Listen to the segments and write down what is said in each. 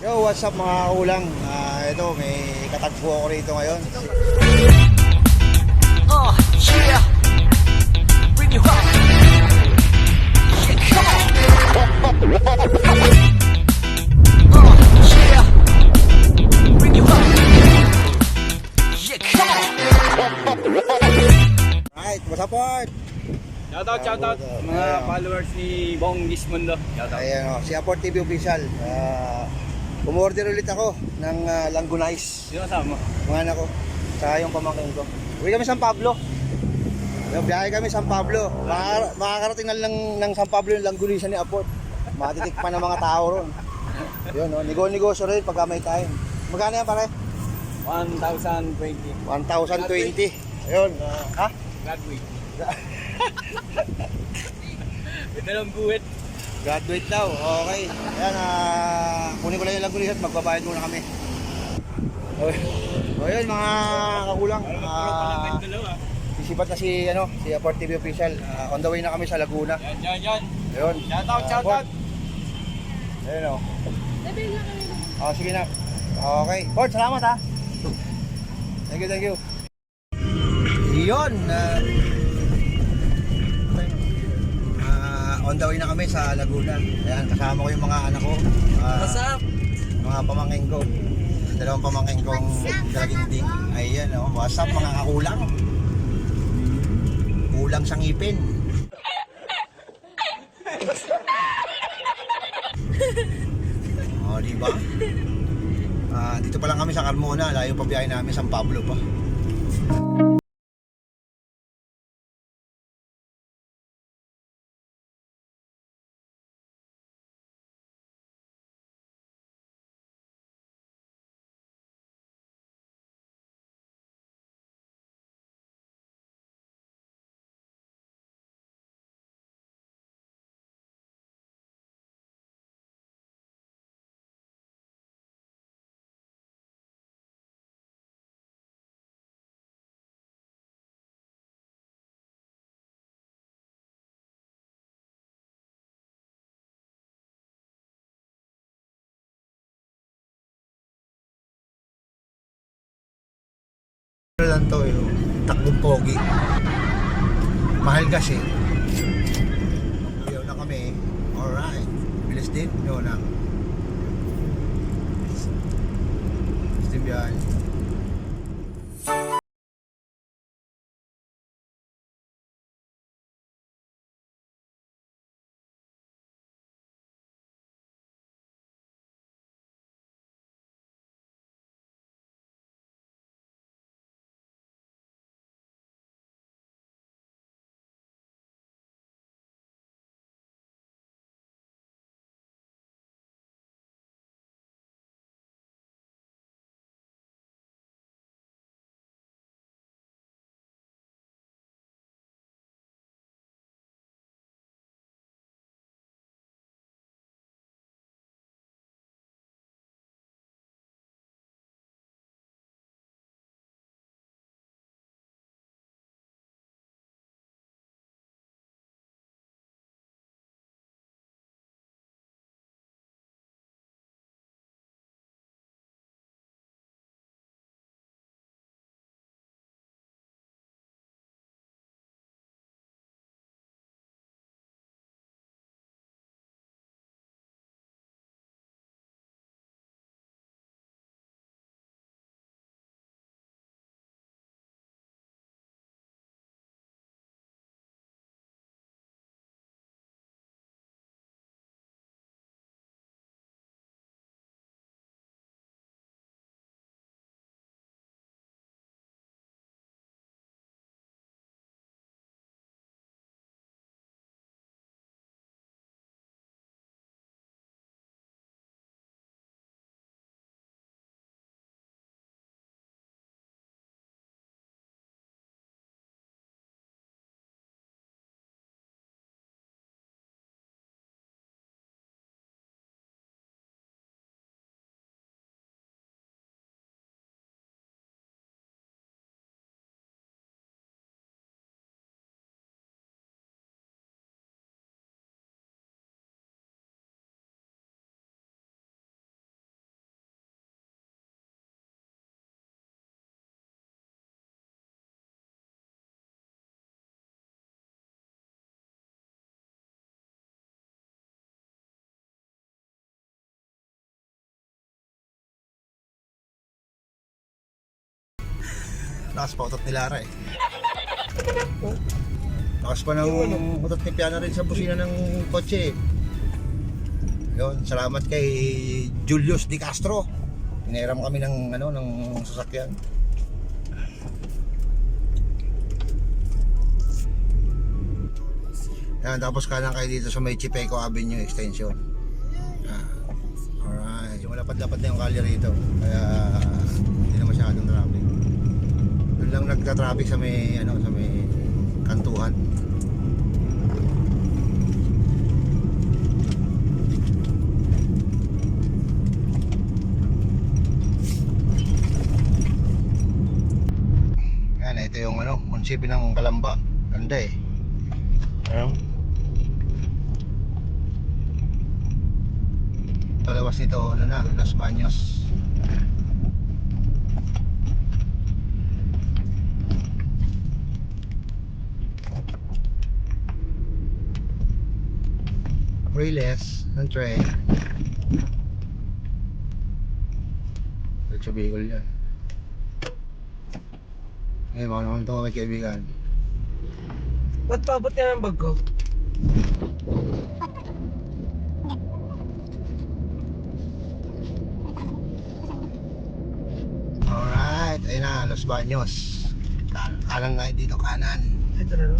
Yo, what's up mga kaulang? Ah, ito, may katagpo ako rito ngayon. Uh, yeah. Bring you up. Yeah, come on. Uh, yeah. Bring you up. Yeah, come on. Right, what's up, Port? Shoutout, shoutout. Shoutout. Mga followers ni Bong Gismundo. Shoutout. Ayan o, si Aport TV Official. Ah, umorder ulit ako ng uh, Langgunice. Sino kasama mo? Mga anak ko. Sa yung pamangkin ko. Uwi kami San Pablo. Yung biyahe kami San Pablo. Makaka- makakarating na lang ng San Pablo yung Langgunice ni Aport. Matitikpan ng mga tao ron. Yun, no? Nego-negosyo rin pagka may time. Magkano yan pare? 1,020. 1,020. Ayun. ah, ha? Graduate. Ito lang buwit. Graduate daw. Okay. Ayan, ah, kunin ko lang yung Langgunice at magbabayad muna kami. Okay. So, yun mga kakulang. Ah, dalawa. sisipat na si, ano, si Aport TV Official. Ah, on the way na kami sa Laguna. Yan, yan, yan. Ayun. Shoutout, Ah, shoutout. Port. Ayun o. Oh, sige na. Okay. Port, salamat ha. Thank you, thank you. Yun. ah, on the way na kami sa Laguna. Ayan, kasama ko yung mga anak ko. Ah, What's up? Mga pamangking ko. Dalawang pamangking kong galaginding. Ayan, oh. What's up mga kakulang? Kulang sa ngipin. oh, di ba? Ah, dito pa lang kami sa Carmona, layo pa biyahe namin San Pablo pa. Lang to, yung takbong pogi. Mahal kasi. Ayaw na kami. Alright. Bilis din. Yun na. Bilis din biyahe. Lakas pa utot ni Lara eh. Lakas pa ng utot ni Piana rin sa busina ng kotse eh. Yun, salamat kay Julius Di Castro. Pinahiram kami ng ano ng sasakyan. Yan, tapos kanan kayo dito sa may Chipeco Avenue Extension. Ah, alright. Yung lapad-lapad na yung kalye rito. Kaya hindi na masyadong traffic. Doon lang nagka-traffic sa may ano sa may kantuhan. Yan, ito yung ano, munisipyo ng Kalamba. Ganda eh. Ano? Palawas nito, ano na, Los Baños. Riles, ng train. Diretso Bicol yan. Ngayon, mga naman ito may kaibigan. Ba't paabot ka ng bag ko? Alright, ayun na, Los Baños. Kan- Kanan nga dito, kanan. Ito na no?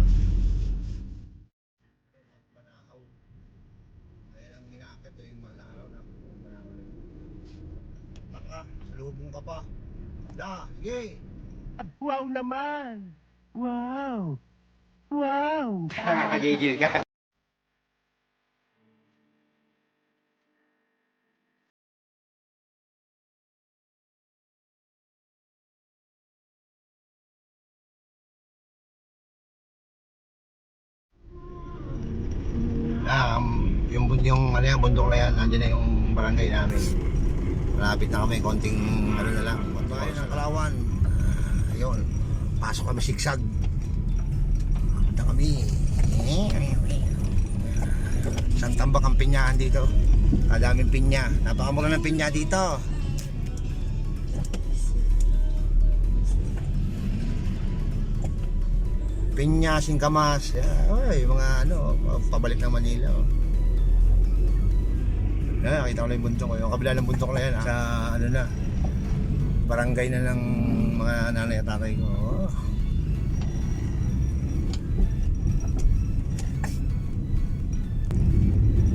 Ayan ang ginakit yung malaraw na. Baka, salubong ka pa. Sige. Wow naman! Wow! Wow! Nakakagigil ka. Um, yung yung ano yan, bundok na yan, nandiyan na yung barangay namin. Malapit na kami, konting ano na lang. Bahay ng Kalawan. Ah, ayun, pasok kami sigsag. Punta kami. Isang tambak ang pinyahan dito. Kadaming pinya. Napakamura ng pinya dito. Pinya, singkamas. Ay, mga ano, pabalik ng Manila. Oh. Yan, nakita ko na yung bundok ko. Yung kabila ng bundok na yan. ah. Sa ano na, barangay na ng mga nanay at tatay ko.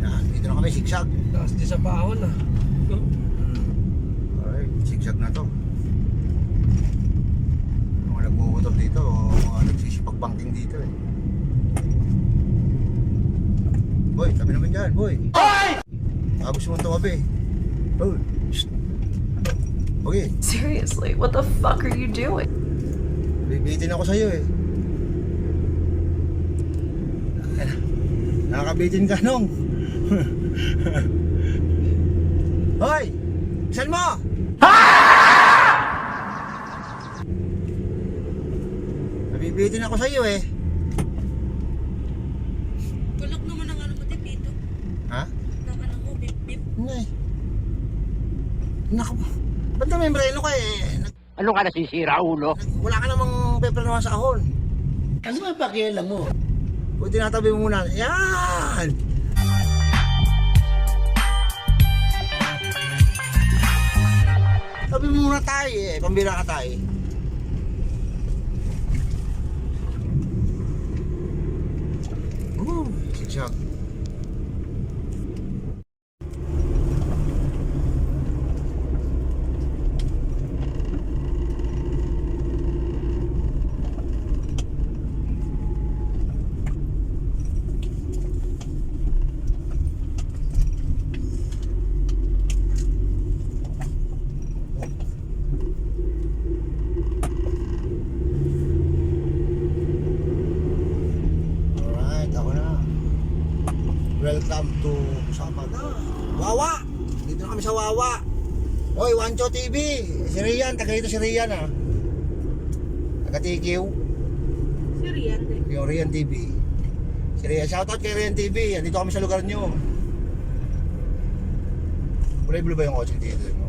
Yan, dito na kami, sigsag. Tapos di sa bahon ah. Alright, sigsag na to. Mga nagmumotor dito, o mga nagsisipag-banking dito eh. Boy, tabi naman dyan, boy. Boy! Ah, gusto mong tumabi. Oh, shh. Okay, Seriously, what the fuck are you doing? bibitin ako sa'yo eh. Nakakabitin ka nung. Hoy! Saan mo? Nabibitin ako sa'yo eh. Bulok naman ang ano mo, Tepito. Ha? Ng ano mo, bip bip. Hindi. Naku. Na membreno ka eh? Nag- Ano ka nasisira, ulo? nag- wala ka namang pepernawan sa kahon. Ano ba pakialam mo? Kung tinatabi mo muna. Yan! Tabi mo muna tayo eh. Pambira ka tayo. Woo! Sigsag. Alright, ako na. Welcome to saan na? Wawa! Dito na kami sa Wawa. Hoy, Wancho TV. Si Rian, taga dito si Rian ah. Taga TQ. Si Rian din. Yung Rian TV. Si Rian, shoutout kay Rian TV. Dito kami sa lugar nyo. Kulay blue ba yung kotse dito mo?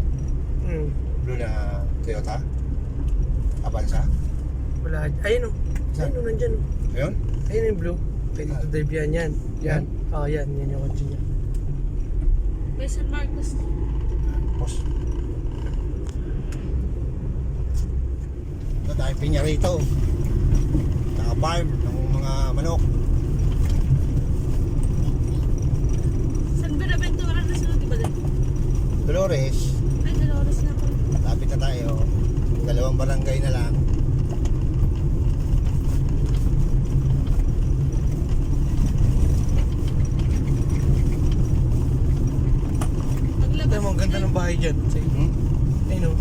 Hmm. Blue na Toyota? Avanza? Wala. Ayun o. Ayun o, nandyan o. Ayun? Ayun yung blue. Pwede to drive yan, yan. Yan. Oo, oh, yan. Yan yung kotse niya. May San Marcos. Boss. Ito tayo pinya rito. Naka-farm ng mga manok. San Benaventura na sunod, ba din? Dolores, Ay, Dolores na pala. lapit na tayo. Dalawang barangay na lang. Paglabas Tignan mo, ang ganda ng bahay dyan. Sige. Hmm? Ayun o.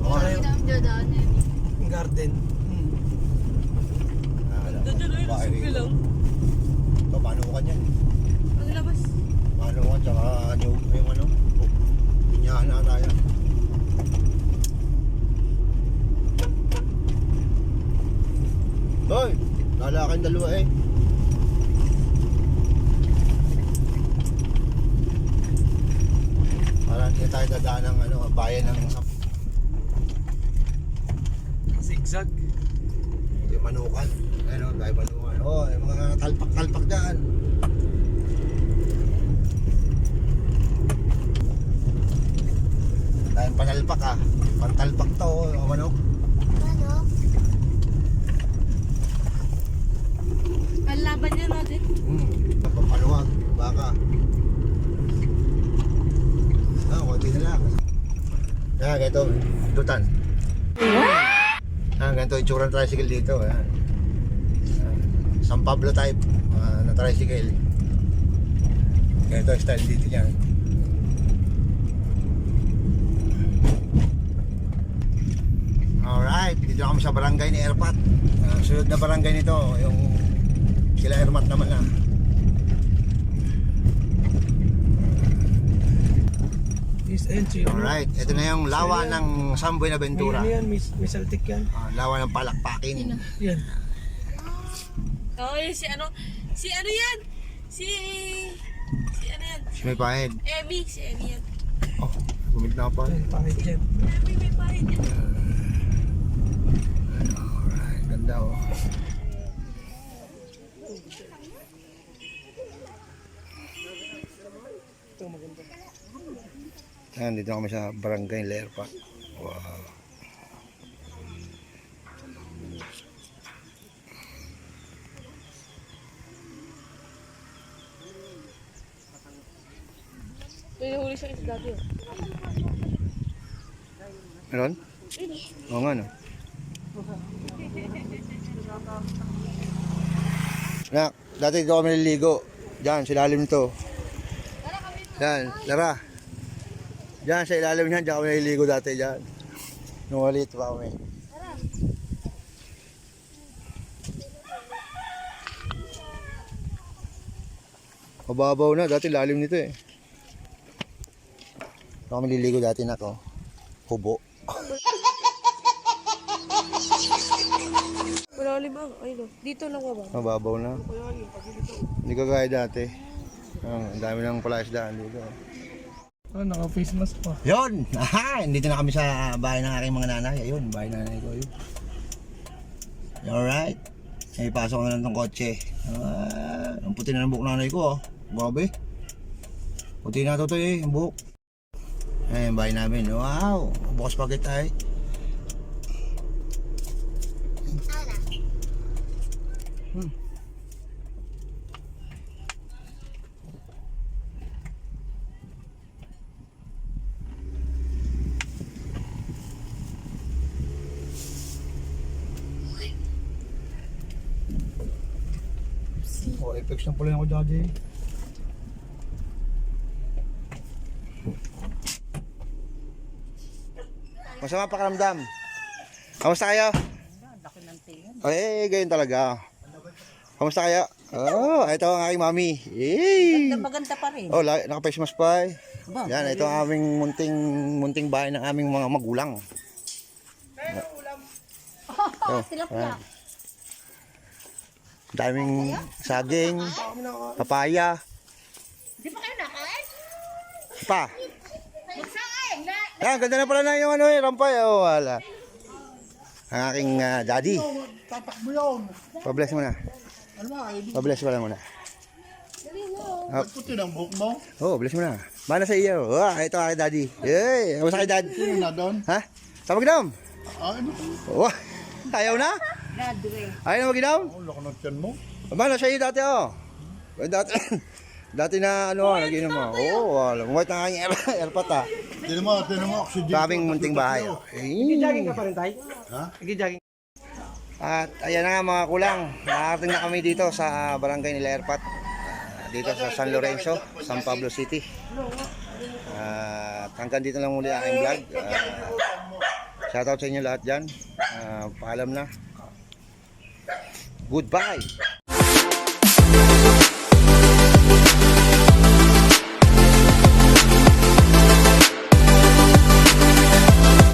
Oo. Tsaka yung Ang dadaan niya. yung garden. Hmm. Ah, alam ko. Dadaan ay Bahay nasubi rito. lang. Ito, paano ko kanyan? Paglabas. Paano ko tsaka yung, ano? Pinyahan na tayo. Hoy! Lala kayong dalawa eh. Parang hindi tayo dadaan ng ano, bayan ng Zigzag. yung manukan. Ano, tayo manukan. Oh, yung mga talpak-talpak dyan. Panalpak ah. Pantalpak to, oh, manok. Ang laban niya natin. Hmm. Papaluwag, baka. Ah, konti na lang. Ah, ganito, dutan. Ah, ganito yung tsura ng tricycle dito. Ayan. Ah, San Pablo type ah, na tricycle. Ganito style dito niyan. Alright, dito na kami sa barangay ni Erpat. Ah, sunod na barangay nito, yung sila Ermat naman. Yes, ayun. Sige. Alright, ito na yung lawa ng San May Buenaventura. ano yan, may, may saltik yan. Ah, lawa ng palakpakin. Yan. Oo, yun, si ano, si ano yan? Si, si ano yan? Si may pahid. Emmy, si Emmy yan. Oh, gumit na pa. Yan, pangit yan. Emmy, may pahit yan. Maganda. Ayan, dito kami sa barangay Lerpa. Wow. May huli siyang isa dati. oh. Meron? Oo nga no. Nak, dati dito kami naliligo. Diyan, sa ilalim nito. Yan, Lara. Diyan, sa ilalim niyan, diyan kami naliligo dati diyan. Nung maliit pa kami. Mababaw na, dati lalim nito eh. Dito kami naliligo dati na to. Hubo. Wala limang. Ay, no. Dito lang ba ba? Mababaw na. Hindi ka gaya dati. Ah, ang dami ng palaisdaan dito. Oh, naka-face mask pa. Yon! Aha! Dito na kami sa bahay ng aking mga nanay. Ayun, bahay ng nanay ko. Yun. Alright. Ay, pasok na lang tong kotse. Ah, ang puti na ng buhok nanay ko. Oh. Grabe. Puti na to to eh, ang buhok. Ay, ang bahay namin. Wow! Bukas pagit tayo. Hmm. Oh, effects na pala yung ako dati. Masama pakiramdam. Kamusta kayo? Ay, ganyan talaga. Kamusta kayo? Oh, ito ang aking mami. Eh. Maganda pa rin. Oh, naka-face mask pa eh. Ba, Yan, ito ang aming munting munting bahay ng aming mga magulang. Oh, ayan. Daming saging, papaya. Di ba kayo nakain? Pa. Yan, ganda na pala na yung ano eh, rampay. Oh, wala. ang aking ah, daddy. Tatakbo yun. Pa-bless mo na. Ano ba? Ay, Pa-bless mo lang muna. ba't puti ng buhok mo? Oh, bless mo na. Mana sa iyo. Oh, ito aking daddy. Yay! Kamusta kay dad? Sino na doon? Ha? Sa magdam? Ah, ano? Oh, ayaw na? Ayaw na magdam? Oh, laki ng tiyan mo. Mana sa iyo dati oh. Dati, dati na ano, nag-inom mo. Oo, oh, alam mo. Ito ang aking air- airpot ah. Tinan mo, tinan mo, oxygen. Kaming munting bahay. oh. Nag-jogging ka pa rin, Tay? Ha? Nag-jogging. At ayan na nga mga kulang, nakarating na kami dito sa barangay nila Erpat. ah, dito sa San Lorenzo, San Pablo City. At hanggang dito lang muli aking vlog. Ah, shoutout sa inyo lahat dyan. Ah, paalam na. Goodbye!